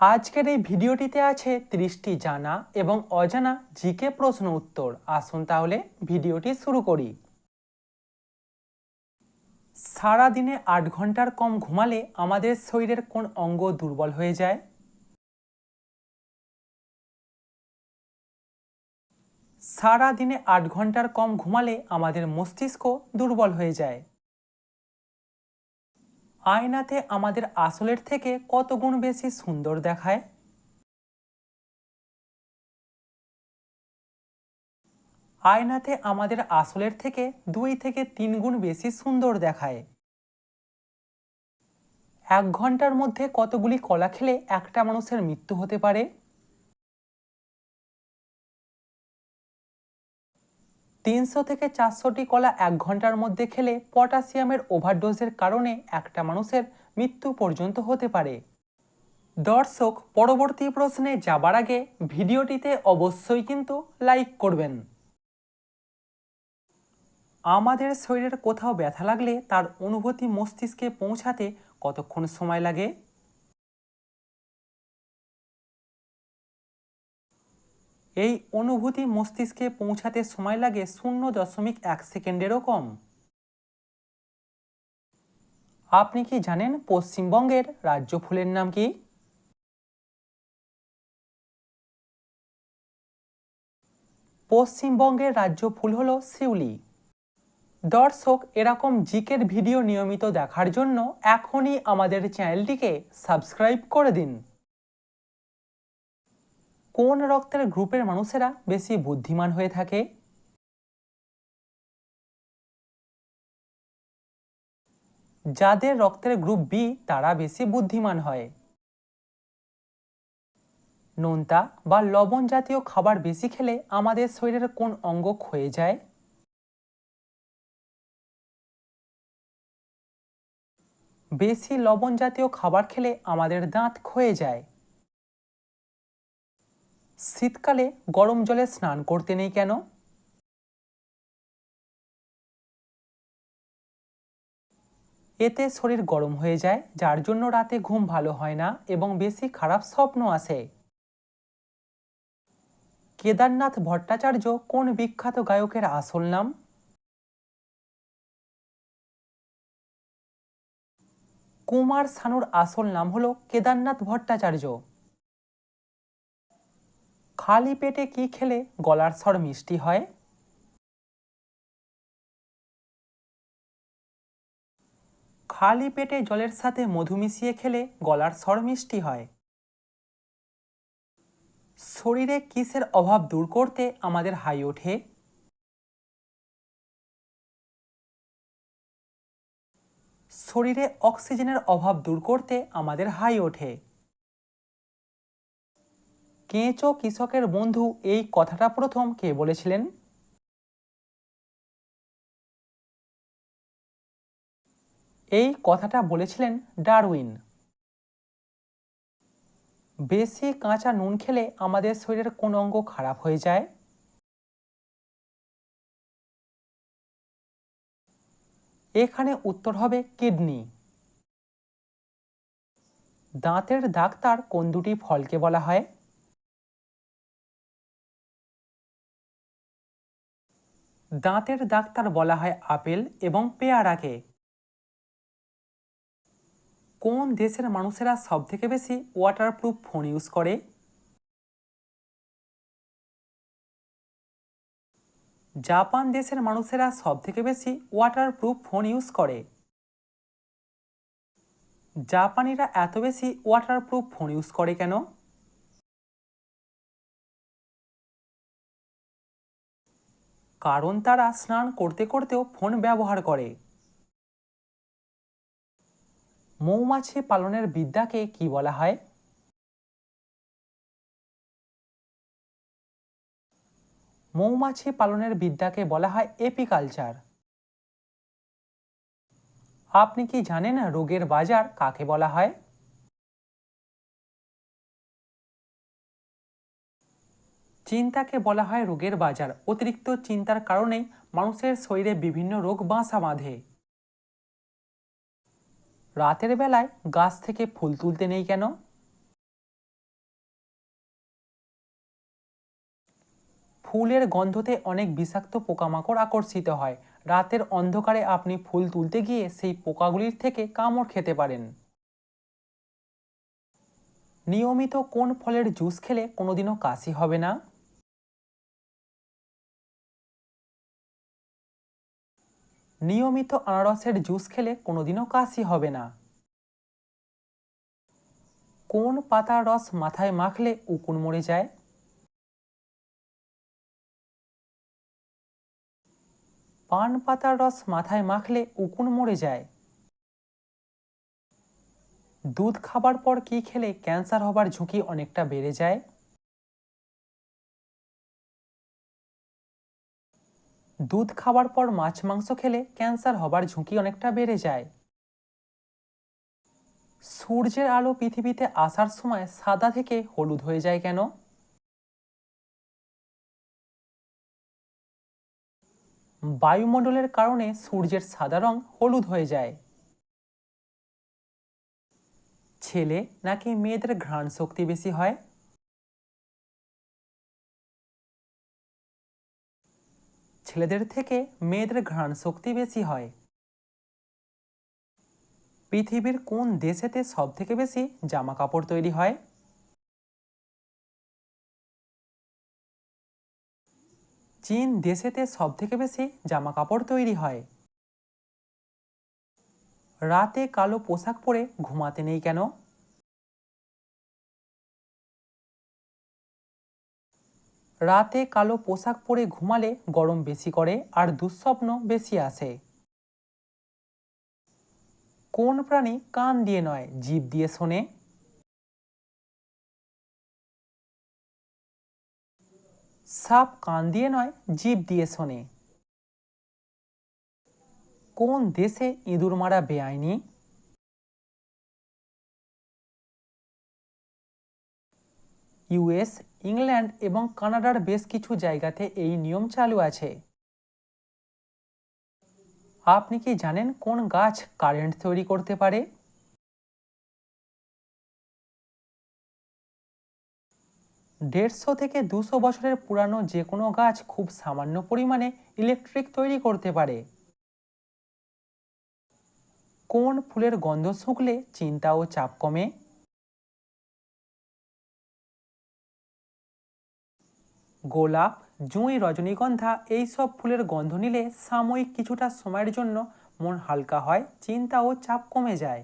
আজকের এই ভিডিওটিতে আছে ত্রিশটি জানা এবং অজানা জিকে প্রশ্ন উত্তর। আসুন তাহলে ভিডিওটি শুরু করি। সারা দিনে আট ঘণ্টার কম ঘুমালে আমাদের শরীরের কোন অঙ্গ দুর্বল হয়ে যায়? সারা দিনে আট ঘণ্টার কম ঘুমালে আমাদের মস্তিষ্ক দুর্বল হয়ে যায়। আয়নাতে আমাদের আসলের থেকে কত গুণ বেশি সুন্দর দেখায়? আয়নাতে আমাদের আসলের থেকে দুই থেকে তিন গুণ বেশি সুন্দর দেখায়। এক ঘণ্টার মধ্যে কতগুলি কলা খেলে একটা মানুষের মৃত্যু হতে পারে? তিনশো থেকে চারশোটি কলা এক ঘণ্টার মধ্যে খেলে পটাশিয়ামের ওভারডোজের কারণে একটা মানুষের মৃত্যু পর্যন্ত হতে পারে। দর্শক, পরবর্তী প্রশ্নে যাবার আগে ভিডিওটিতে অবশ্যই কিন্তু লাইক করবেন। আমাদের শরীরের কোথাও ব্যথা লাগলে তার অনুভূতি মস্তিষ্কে পৌঁছাতে কতক্ষণ সময় লাগে? এই অনুভূতি মস্তিষ্কে পৌঁছাতে সময় লাগে শূন্য দশমিক এক সেকেন্ডেরও কম। আপনি কি জানেন পশ্চিমবঙ্গের রাজ্য ফুলের নাম কি? পশ্চিমবঙ্গের রাজ্য ফুল হলো শিউলি। দর্শক, এরকম জিকের ভিডিও নিয়মিত দেখার জন্য এখনই আমাদের চ্যানেলটিকে সাবস্ক্রাইব করে দিন। কোন রক্তের গ্রুপের মানুষেরা বেশি বুদ্ধিমান হয়ে থাকে? যাদের রক্তের গ্রুপ বি তারা বেশি বুদ্ধিমান হয়। নোনতা বা লবণ জাতীয় খাবার বেশি খেলে আমাদের শরীরের কোন অঙ্গ ক্ষয়ে যায়? বেশি লবণ জাতীয় খাবার খেলে আমাদের দাঁত ক্ষয়ে যায়। শীতকালে গরম জলে স্নান করতে নেই কেন? এতে শরীর গরম হয়ে যায়, যার জন্য রাতে ঘুম ভালো হয় না এবং বেশি খারাপ স্বপ্ন আসে কেদারনাথ ভট্টাচার্য কোন বিখ্যাত গায়কের আসল নাম? কুমার শানুর আসল নাম হল কেদারনাথ ভট্টাচার্য। খালি পেটে কি খেলে গলার স্বর মিষ্টি হয়? খালি পেটে জলের সাথে মধু মিশিয়ে খেলে গলার স্বর মিষ্টি হয়। শরীরে কিসের অভাব দূর করতে আমাদের হাই ওঠে? শরীরে অক্সিজেনের অভাব দূর করতে আমাদের হাই ওঠে। কেঁচো কৃষকের বন্ধু, এই কথাটা প্রথম কে বলেছিলেন? এই কথাটা বলেছিলেন ডারউইন। বেশি কাঁচা নুন খেলে আমাদের শরীরের কোন অঙ্গ খারাপ হয়ে যায়? এখানে উত্তর হবে কিডনি। দাঁতের ডাক্তার কোন দুটি ফলকে বলা হয়? দাঁতের ডাক্তার বলা হয় আপেল এবং পেয়ারাকে। কোন দেশের মানুষেরা সব থেকে বেশি ওয়াটারপ্রুফ ফোন ইউজ করে? জাপান দেশের মানুষেরা সব থেকে বেশি ওয়াটারপ্রুফ ফোন ইউজ করে। জাপানিরা এত বেশি ওয়াটারপ্রুফ ফোন ইউজ করে কেন? কারণ তারা স্নান করতে করতেও ফোন ব্যবহার করে। মৌমাছি পালনের বিদ্যাকে কি বলা হয়? মৌমাছি পালনের বিদ্যাকে বলা হয় এপিকালচার। আপনি কি জানেন রোগের বাজার কাকে বলা হয়? চিন্তাকে বলা হয় রোগের বাজার। অতিরিক্ত চিন্তার কারণেই মানুষের শরীরে বিভিন্ন রোগ বাসা বাঁধে। রাতের বেলায় গাছ থেকে ফুল তুলতে নেই কেন? ফুলের গন্ধতে অনেক বিষাক্ত পোকামাকড় আকর্ষিত হয়। রাতের অন্ধকারে আপনি ফুল তুলতে গিয়ে সেই পোকাগুলির থেকে কামড় খেতে পারেন। নিয়মিত কোন ফলের জুস খেলে কোনোদিনও কাশি হবে না? নিয়মিত আনারসের জুস খেলে কোনোদিনও কাশি হবে না। কোন পাতার রস মাথায় মাখলে উকুন মরে যায়? পান পাতার রস মাথায় মাখলে উকুন মরে যায়। দুধ খাবার পর কি খেলে ক্যান্সার হবার ঝুঁকি অনেকটা বেড়ে যায়? দুধ খাওয়ার পর মাছ মাংস খেলে ক্যান্সার হবার ঝুঁকি অনেকটা বেড়ে যায়। সূর্যের আলো পৃথিবীতে আসার সময় সাদা থেকে হলুদ হয়ে যায় কেন? বায়ুমণ্ডলের কারণে সূর্যের সাদা রং হলুদ হয়ে যায়। ছেলে নাকি মেয়েদের ঘ্রাণ শক্তি বেশি হয়? ছেলেদের থেকে মেয়েদের ঘ্রাণ শক্তি বেশি হয়। পৃথিবীর কোন দেশেতে সব থেকে বেশি জামা কাপড় তৈরি হয়? চীন দেশেতে সব থেকে বেশি জামা কাপড় তৈরি হয়। রাতে কালো পোশাক পরে ঘুমাতে নেই কেন? রাতে কালো পোশাক পরে ঘুমালে গরম বেশি করে আর দুঃস্বপ্ন বেশি আসে। কোন প্রাণী কান দিয়ে নয় জিভ দিয়ে শোনে? সাপ কান দিয়ে নয় জিভ দিয়ে শোনে। কোন দেশে ইঁদুর মারা বেআইনি? ইউএস, ইংল্যান্ড এবং কানাডার বেশ কিছু জায়গাতে এই নিয়ম চালু আছে। আপনি কি জানেন কোন গাছ কারেন্ট তৈরি করতে পারে? দেড়শো থেকে দুশো বছরের পুরানো যে কোনো গাছ খুব সামান্য পরিমাণে ইলেকট্রিক তৈরি করতে পারে। কোন ফুলের গন্ধ শুকলে চিন্তা ও চাপ কমে? গোলাপ, জুঁই, রজনীগন্ধা এই সব ফুলের গন্ধ নিলে সাময়িক কিছুটা সময়ের জন্য মন হালকা হয়, চিন্তা ও চাপ কমে যায়।